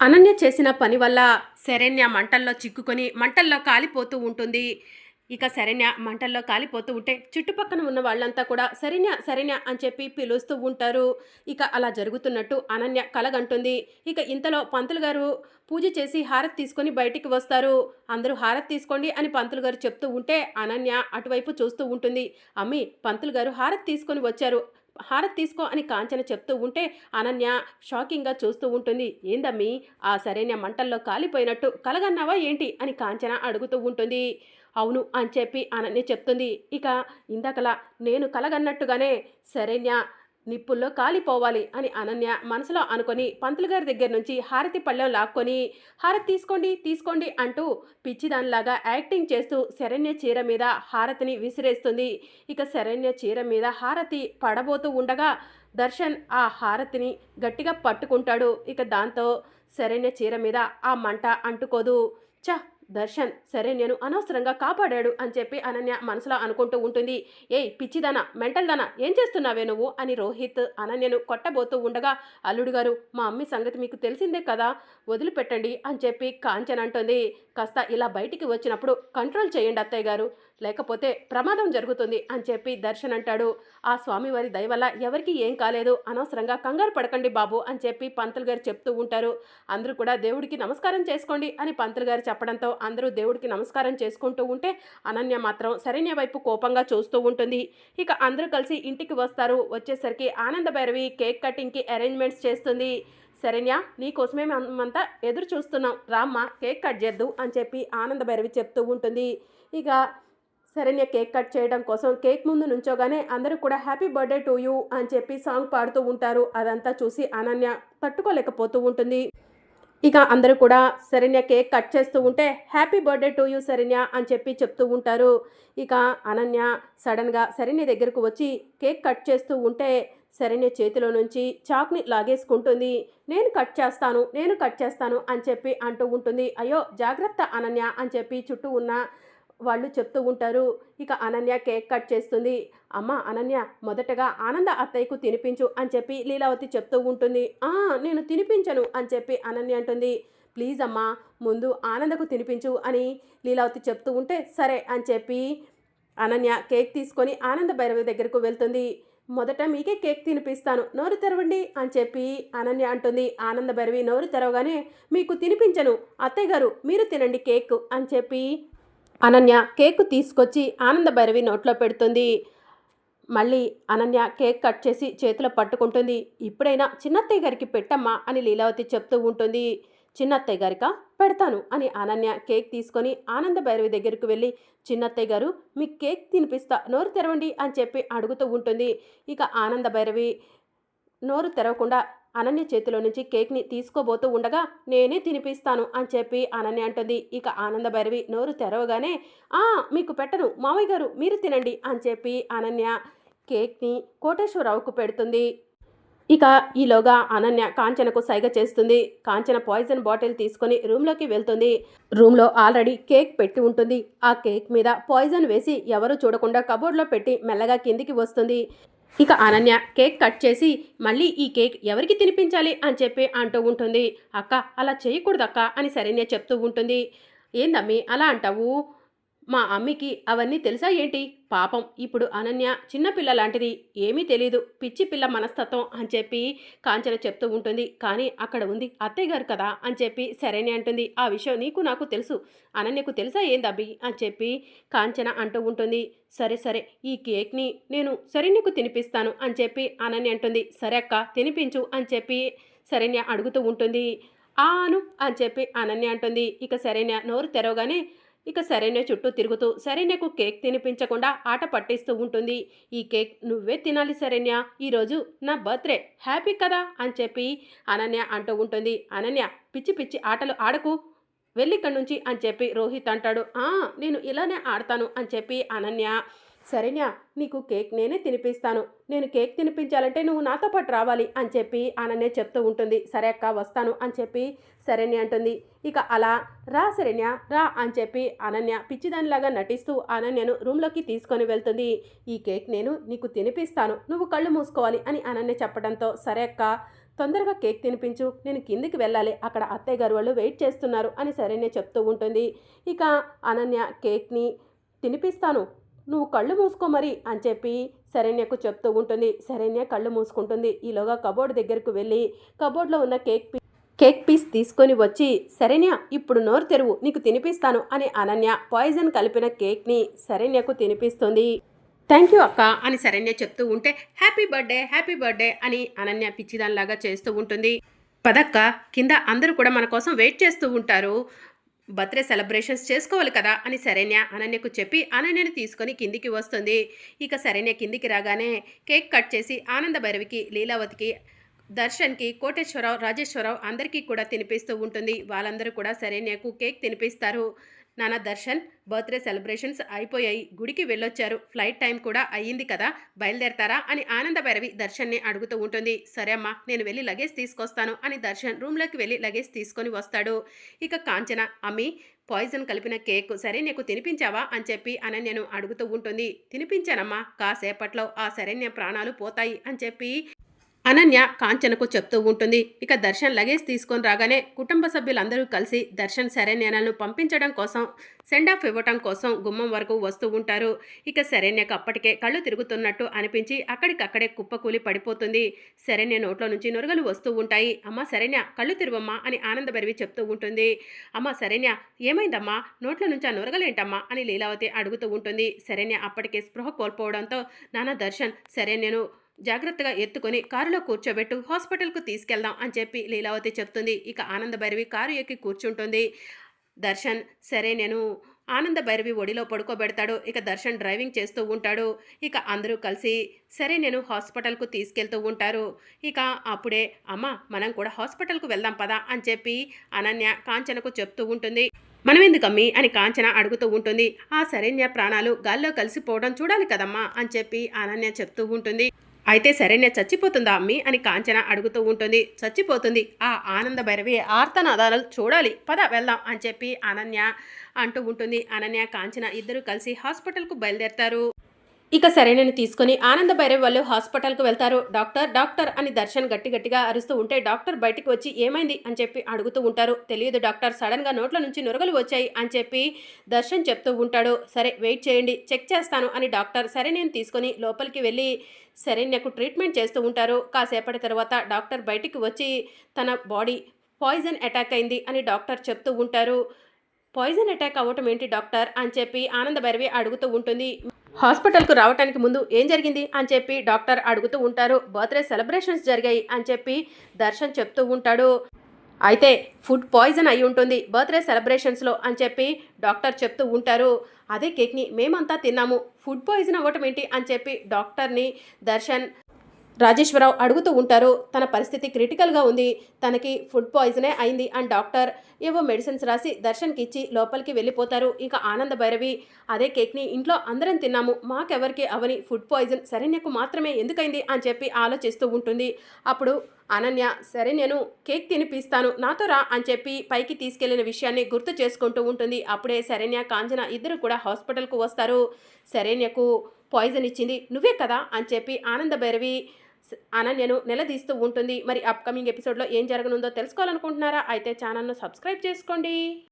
అనన్య చేసిన పని వల్ల శరణ్య మంటల్లో చిక్కుకొని మంటల్లో కాలిపోతూ ఉంటుంది. ఇక శరణ్య మంటల్లో కాలిపోతూ ఉంటే చుట్టుపక్కన ఉన్న వాళ్ళంతా కూడా శరణ్య శరణ్య అని చెప్పి పిలుస్తూ ఉంటారు. ఇక అలా జరుగుతున్నట్టు అనన్య కలగంటుంది. ఇక ఇంతలో పంతులు గారు పూజ చేసి హారతి తీసుకొని బయటికి వస్తారు. అందరూ హారతి తీసుకోండి అని పంతులు గారు చెప్తూ ఉంటే అనన్య అటువైపు చూస్తూ ఉంటుంది. అమ్మి పంతులు గారు హారతి తీసుకొని వచ్చారు. హారతి తీసుకో అని కాంచన చెప్తూ ఉంటే అనన్య షాకింగ్గా చూస్తూ ఉంటుంది. ఏందమ్మీ? ఆ సరైన మంటల్లో కాలిపోయినట్టు కలగన్నావా ఏంటి? అని కాంచన అడుగుతూ ఉంటుంది. అవును అని చెప్పి అనన్య చెప్తుంది. ఇక ఇందాకలా నేను కలగన్నట్టుగానే సరైన నిప్పుల్లో కాలిపోవాలి అని అనన్య మనసులో అనుకొని పంతులు గారి దగ్గర నుంచి హారతి పళ్ళెం లాక్కొని హారతి తీసుకోండి తీసుకోండి అంటూ పిచ్చిదానిలాగా యాక్టింగ్ చేస్తూ శరణ్య చీర మీద హారతిని విసిరేస్తుంది. ఇక శరణ్య చీర మీద హారతి పడబోతూ ఉండగా దర్శన్ ఆ హారతిని గట్టిగా పట్టుకుంటాడు. ఇక దాంతో శరణ్య చీర మీద ఆ మంట అంటుకోదు. చ దర్శన్ సరే నేను అనవసరంగా కాపాడాడు అని చెప్పి అనన్య మనసులో అనుకుంటూ ఉంటుంది. ఏయ్ పిచ్చిదానా మెంటల్ దానా ఏం చేస్తున్నావే నువ్వు? అని రోహిత్ అనన్యను కొట్టబోతూ ఉండగా అల్లుడు గారు మా అమ్మి సంగతి మీకు తెలిసిందే కదా వదిలిపెట్టండి అని చెప్పి కాంచన్ అంటుంది. కాస్త ఇలా బయటికి వచ్చినప్పుడు కంట్రోల్ చేయండి అత్తయ్య గారు. లేకపోతే ప్రమాదం జరుగుతుంది అని చెప్పి దర్శన్ అంటాడు. ఆ స్వామివారి దయ వల్ల ఎవరికి ఏం కాలేదు. అనవసరంగా కంగారు పడకండి బాబు అని చెప్పి పంతులు గారు చెప్తూ ఉంటారు. అందరూ కూడా దేవుడికి నమస్కారం చేసుకోండి అని పంతులు గారు చెప్పడంతో అందరూ దేవుడికి నమస్కారం చేసుకుంటూ ఉంటే అనన్య మాత్రం శరణ్య వైపు కోపంగా చూస్తూ ఉంటుంది. ఇక అందరూ కలిసి ఇంటికి వస్తారు. వచ్చేసరికి ఆనంద భైరవి కేక్ కటింగ్కి అరేంజ్మెంట్స్ చేస్తుంది. శరణ్య నీకోసమే మనమంతా ఎదురు చూస్తున్నాం. రామ్మ కేక్ కట్ చేద్దు అని చెప్పి ఆనంద భైరవి చెప్తూ ఉంటుంది. ఇక శరణ్య కేక్ కట్ చేయడం కోసం కేక్ ముందు నుంచోగానే అందరూ కూడా హ్యాపీ బర్త్డే టు యూ అని చెప్పి సాంగ్ పాడుతూ ఉంటారు. అదంతా చూసి అనన్య తట్టుకోలేకపోతూ ఉంటుంది. ఇక అందరూ కూడా శరణ్య కేక్ కట్ చేస్తూ ఉంటే happy birthday to you Saranya అని చెప్పి చెప్తూ ఉంటారు. ఇక అనన్య సడన్గా శరణ్య దగ్గరకు వచ్చి కేక్ కట్ చేస్తూ ఉంటే శరణ్య చేతిలో నుంచి చాక్ని లాగేసుకుంటుంది. నేను కట్ చేస్తాను నేను కట్ చేస్తాను అని చెప్పి అంటూ ఉంటుంది. అయ్యో జాగ్రత్త అనన్య అని చెప్పి చుట్టూ ఉన్న వాళ్ళు చెప్తూ ఉంటారు. ఇక అనన్య కేక్ కట్ చేస్తుంది. అమ్మ అనన్య మొదటగా ఆనంద అత్తయ్యకు తినిపించు అని చెప్పి లీలావతి చెప్తూ ఉంటుంది. "ఆ, నేను తినిపించను అని చెప్పి అనన్య అంటుంది. ప్లీజ్ అమ్మా ముందు ఆనందకు తినిపించు అని లీలావతి చెప్తూ ఉంటే సరే అని చెప్పి అనన్య కేక్ తీసుకొని ఆనంద భైరవి దగ్గరకు వెళ్తుంది. మొదట మీకే కేక్ తినిపిస్తాను. నోరు తెరవండి అని చెప్పి అనన్య అంటుంది. ఆనంద భైరవి నోరు తెరవగానే మీకు తినిపించను. అత్తయ్య గారు మీరు తినండి కేక్ అని చెప్పి అనన్య కేక్ తీసుకొచ్చి ఆనంద భైరవి నోట్లో పెడుతుంది. మళ్ళీ అనన్య కేక్ కట్ చేసి చేతిలో పట్టుకుంటుంది. ఇప్పుడైనా చిన్నత్తయ్య గారికి పెట్టమ్మా అని లీలావతి చెప్తూ ఉంటుంది. చిన్నత్తయ్య గారిక? పెడతాను అని అనన్య కేక్ తీసుకొని ఆనంద భైరవి దగ్గరికి వెళ్ళి చిన్నత్తయ్య గారు మీకు కేక్ తినిపిస్తా నోరు తెరవండి అని చెప్పి అడుగుతూ ఉంటుంది. ఇక ఆనంద భైరవి నోరు తెరవకుండా అనన్య చేతిలో నుంచి కేక్ని తీసుకోబోతూ ఉండగా నేనే తినిపిస్తాను అని చెప్పి అనన్య అంటుంది. ఇక ఆనంద భైరవి నోరు తెరవగానే ఆ మీకు పెట్టను మావయ్య గారు మీరు తినండి అని చెప్పి అనన్య కేక్ని కోటేశ్వరరావుకు పెడుతుంది. ఇక ఈలోగా అనన్య కాంచనకు సైగ చేస్తుంది. కాంచన పాయిజన్ బాటిల్ తీసుకొని రూమ్లోకి వెళ్తుంది. రూమ్లో ఆల్రెడీ కేక్ పెట్టి ఉంటుంది. ఆ కేక్ మీద పాయిజన్ వేసి ఎవరు చూడకుండా కబోర్డ్లో పెట్టి మెల్లగా కిందికి వస్తుంది. ఇక అనన్య కేక్ కట్ చేసి మళ్ళీ ఈ కేక్ ఎవరికి తినిపించాలి? అని చెప్పి అంటూ ఉంటుంది. అక్క అలా చేయకూడదు అక్క అని సరైన చెప్తూ ఉంటుంది. ఏందమ్మి అలా అంటావు? మా అమ్మికి అవన్నీ తెలుసా ఏంటి? పాపం ఇప్పుడు అనన్య చిన్నపిల్ల లాంటిది. ఏమీ తెలీదు. పిచ్చి పిల్ల మనస్తత్వం అని చెప్పి కాంచన చెప్తూ ఉంటుంది. కానీ అక్కడ ఉంది అత్తయ్య గారు కదా అని చెప్పి సరేనే అంటుంది. ఆ విషయం నీకు నాకు తెలుసు. అనన్యకు తెలుసా ఏందబ్బి అని చెప్పి కాంచన అంటూ ఉంటుంది. సరే సరే ఈ కేక్ని నేను శరణ్యకు తినిపిస్తాను అని చెప్పి అనన్య అంటుంది. సరే అక్క తినిపించు అని చెప్పి శరణ్య అడుగుతూ ఉంటుంది. ఆను అని చెప్పి అనన్య అంటుంది. ఇక శరణ్య నోరు తెరవగానే ఇక శరణ్య చుట్టూ తిరుగుతూ శరణ్యకు కేక్ తినిపించకుండా ఆట పట్టిస్తూ ఉంటుంది. ఈ కేక్ నువ్వే తినాలి శరణ్య ఈరోజు నా బర్త్డే హ్యాపీ కదా అని చెప్పి అనన్య అంటూ ఉంటుంది. అనన్య పిచ్చి పిచ్చి ఆటలు ఆడకు వెళ్ళిక్కడి నుంచి అని చెప్పి రోహిత్ అంటాడు. నేను ఇలానే ఆడతాను అని చెప్పి అనన్య సరేనా నీకు కేక్ నేనే తినిపిస్తాను. నేను కేక్ తినిపించాలంటే నువ్వు నాతో పాటు రావాలి అని చెప్పి ఆననే చెప్తూ ఉంటుంది. సరే అక్క వస్తాను అని చెప్పి శరణ్య అంటుంది. ఇక అలా రా శరణ్య రా అని చెప్పి అనన్య పిచ్చిదానిలాగా నటిస్తూ అనన్యను రూమ్లోకి తీసుకొని వెళ్తుంది. ఈ కేక్ నేను నీకు తినిపిస్తాను. నువ్వు కళ్ళు మూసుకోవాలి అని అనన్య చెప్పడంతో సరే అక్క తొందరగా కేక్ తినిపించు. నేను కిందికి వెళ్ళాలి. అక్కడ అత్తయ్య గారు వాళ్ళు వెయిట్ చేస్తున్నారు అని శరణ్య చెప్తూ ఉంటుంది. ఇక అనన్య కేక్ని తినిపిస్తాను. నువ్వు కళ్ళు మూసుకో మరి అని చెప్పి శరణ్యకు చెప్తూ ఉంటుంది. శరణ్య కళ్ళు మూసుకుంటుంది. ఈలోగా కబోర్డ్ దగ్గరకు వెళ్ళి కబోర్డ్లో ఉన్న కేక్ పీ కేక్ పీస్ తీసుకొని వచ్చి శరణ్య ఇప్పుడు నోరు తెరువు నీకు తినిపిస్తాను అని అనన్య పాయిజన్ కలిపిన కేక్ని శరణ్యకు తినిపిస్తుంది. థ్యాంక్ యూ అక్క అని శరణ్య చెప్తూ ఉంటే హ్యాపీ బర్త్డే హ్యాపీ బర్త్డే అని అనన్య పిచ్చిదానిలాగా చేస్తూ ఉంటుంది. పదక్క కింద అందరూ కూడా మన కోసం వెయిట్ చేస్తూ ఉంటారు. బర్త్డే సెలబ్రేషన్స్ చేసుకోవాలి కదా అని శరణ్య అనన్యకు చెప్పి అనన్యని తీసుకొని కిందికి వస్తుంది. ఇక శరణ్య కిందికి రాగానే కేక్ కట్ చేసి ఆనంద భైరవికి లీలావతికి దర్శన్కి కోటేశ్వరరావు రాజేశ్వరరావు అందరికీ కూడా తినిపిస్తూ ఉంటుంది. వాళ్ళందరూ కూడా శరణ్యకు కేక్ తినిపిస్తారు. నాన్న దర్శన్ బర్త్డే సెలబ్రేషన్స్ అయిపోయాయి. గుడికి వెళ్ళొచ్చారు. ఫ్లైట్ టైం కూడా అయ్యింది కదా బయలుదేరతారా అని ఆనంద భైరవి దర్శన్ని అడుగుతూ ఉంటుంది. సరే అమ్మా నేను వెళ్ళి లగేజ్ తీసుకొస్తాను అని దర్శన్ రూమ్లోకి వెళ్ళి లగేజ్ తీసుకొని వస్తాడు. ఇక కాంచన అమ్మి పాయిజన్ కలిపిన కేక్ సరే నీకు తినిపించావా అని చెప్పి అనన్యను అడుగుతూ ఉంటుంది. తినిపించానమ్మా కాసేపట్లో ఆ శరణ్య ప్రాణాలు పోతాయి అని చెప్పి అనన్య కాంచనకు చెప్తూ ఉంటుంది. ఇక దర్శన్ లగేజ్ తీసుకొని రాగానే కుటుంబ సభ్యులందరూ కలిసి దర్శన్ శరణ్యలను పంపించడం కోసం సెండ్ ఆఫ్ ఇవ్వటం కోసం గుమ్మం వరకు వస్తూ ఉంటారు. ఇక శరణ్యకు అప్పటికే కళ్ళు తిరుగుతున్నట్టు అనిపించి అక్కడికక్కడే కుప్పకూలి పడిపోతుంది. శరణ్య నోట్లో నుంచి నురగలు వస్తూ ఉంటాయి. అమ్మ శరణ్య కళ్ళు తిరువమ్మా అని ఆనందపరివి చెప్తూ ఉంటుంది. అమ్మ శరణ్య ఏమైందమ్మా? నోట్ల నుంచి ఆ నొరగలేంటమ్మా? అని లీలావతి అడుగుతూ ఉంటుంది. శరణ్య అప్పటికే స్పృహ కోల్పోవడంతో నాన్న దర్శన్ శరణ్యను జాగ్రత్తగా ఎత్తుకొని కారులో కూర్చోబెట్టు హాస్పిటల్కు తీసుకెళ్దాం అని చెప్పి లీలావతి చెప్తుంది. ఇక ఆనంద భైరవి కారు ఎక్కి కూర్చుంటుంది. దర్శన్ సరే నేను ఆనంద భైరవి ఒడిలో పడుకోబెడతాడు. ఇక దర్శన్ డ్రైవింగ్ చేస్తూ ఉంటాడు. ఇక అందరూ కలిసి సరే నేను హాస్పిటల్కు తీసుకెళ్తూ ఉంటారు. ఇక అప్పుడే అమ్మ మనం కూడా హాస్పిటల్కు వెళ్దాం పదా అని చెప్పి అనన్య కాంచనకు చెప్తూ ఉంటుంది. మనం ఎందుకమ్మి అని కాంచన అడుగుతూ ఉంటుంది. ఆ శరణ్య ప్రాణాలు గాల్లో కలిసిపోవడం చూడాలి కదమ్మా? అని చెప్పి అనన్య చెప్తూ ఉంటుంది. అయితే శరణ్య చచ్చిపోతుందా అమ్మి అని కాంచన అడుగుతూ ఉంటుంది. చచ్చిపోతుంది. ఆ ఆనంద భైరవి ఆర్తనాదాలు చూడాలి. పద వెళ్దాం అని చెప్పి అనన్య అంటూ ఉంటుంది. అనన్య కాంచన ఇద్దరు కలిసి హాస్పిటల్కు బయలుదేరతారు. ఇక సరైనని తీసుకొని ఆనంద భైరవ్ వాళ్ళు హాస్పిటల్కు వెళ్తారు. డాక్టర్ డాక్టర్ అని దర్శన్ గట్టి గట్టిగా అరుస్తూ ఉంటే డాక్టర్ బయటికి వచ్చి ఏమైంది అని చెప్పి అడుగుతూ ఉంటారు. తెలియదు డాక్టర్ సడన్గా నోట్ల నుంచి నురగలు వచ్చాయి అని చెప్పి దర్శన్ చెప్తూ ఉంటాడు. సరే వెయిట్ చేయండి చెక్ చేస్తాను అని డాక్టర్ సరే తీసుకొని లోపలికి వెళ్ళి సరైనకు ట్రీట్మెంట్ చేస్తూ ఉంటారు. కాసేపటి తర్వాత డాక్టర్ బయటికి వచ్చి తన బాడీ పాయిజన్ అటాక్ అయింది అని డాక్టర్ చెప్తూ ఉంటారు. పాయిజన్ అటాక్ అవ్వటం ఏంటి డాక్టర్ అని చెప్పి ఆనంద భైరవి అడుగుతూ ఉంటుంది. హాస్పిటల్కు రావటానికి ముందు ఏం జరిగింది అని చెప్పి డాక్టర్ అడుగుతూ ఉంటారు. బర్త్డే సెలబ్రేషన్స్ జరిగాయి అని చెప్పి దర్శన్ చెప్తూ ఉంటాడు. అయితే ఫుడ్ పాయిజన్ అయి ఉంటుంది బర్త్డే సెలబ్రేషన్స్లో అని చెప్పి డాక్టర్ చెప్తూ ఉంటారు. అదే కేక్ని మేమంతా తిన్నాము. ఫుడ్ పాయిజన్ అవ్వటం ఏంటి అని చెప్పి డాక్టర్ని దర్శన్ రాజేశ్వరరావు అడుగుతూ ఉంటారు తన పరిస్థితి క్రిటికల్గా ఉంది తనకి ఫుడ్ పాయిజనే అయింది అండ్ డాక్టర్ ఏవో మెడిసిన్స్ రాసి దర్శన్కి ఇచ్చి లోపలికి వెళ్ళిపోతారు. ఇంకా ఆనంద భైరవి అదే కేక్ని ఇంట్లో అందరం తిన్నాము మాకెవరికి అవని ఫుడ్ పాయిజన్ శరణ్యకు మాత్రమే ఎందుకైంది? అని చెప్పి ఆలోచిస్తూ ఉంటుంది. అప్పుడు అనన్య సరే నేను కేక్ తినిపిస్తాను నాతో రా అని చెప్పి పైకి తీసుకెళ్ళిన విషయాన్ని గుర్తు చేసుకుంటూ ఉంటుంది. అప్పుడే శరణ్య కాంచన ఇద్దరు కూడా హాస్పిటల్కు వస్తారు. శరణ్యకు పాయిజన్ ఇచ్చింది నువ్వే కదా? అని చెప్పి ఆనంద భైరవి అనన్యను నిలదీస్తూ ఉంటుంది. మరి అప్కమింగ్ ఎపిసోడ్లో ఏం జరగనుందో తెలుసుకోవాలనుకుంటున్నారా? అయితే ఛానల్ను సబ్స్క్రైబ్ చేసుకోండి.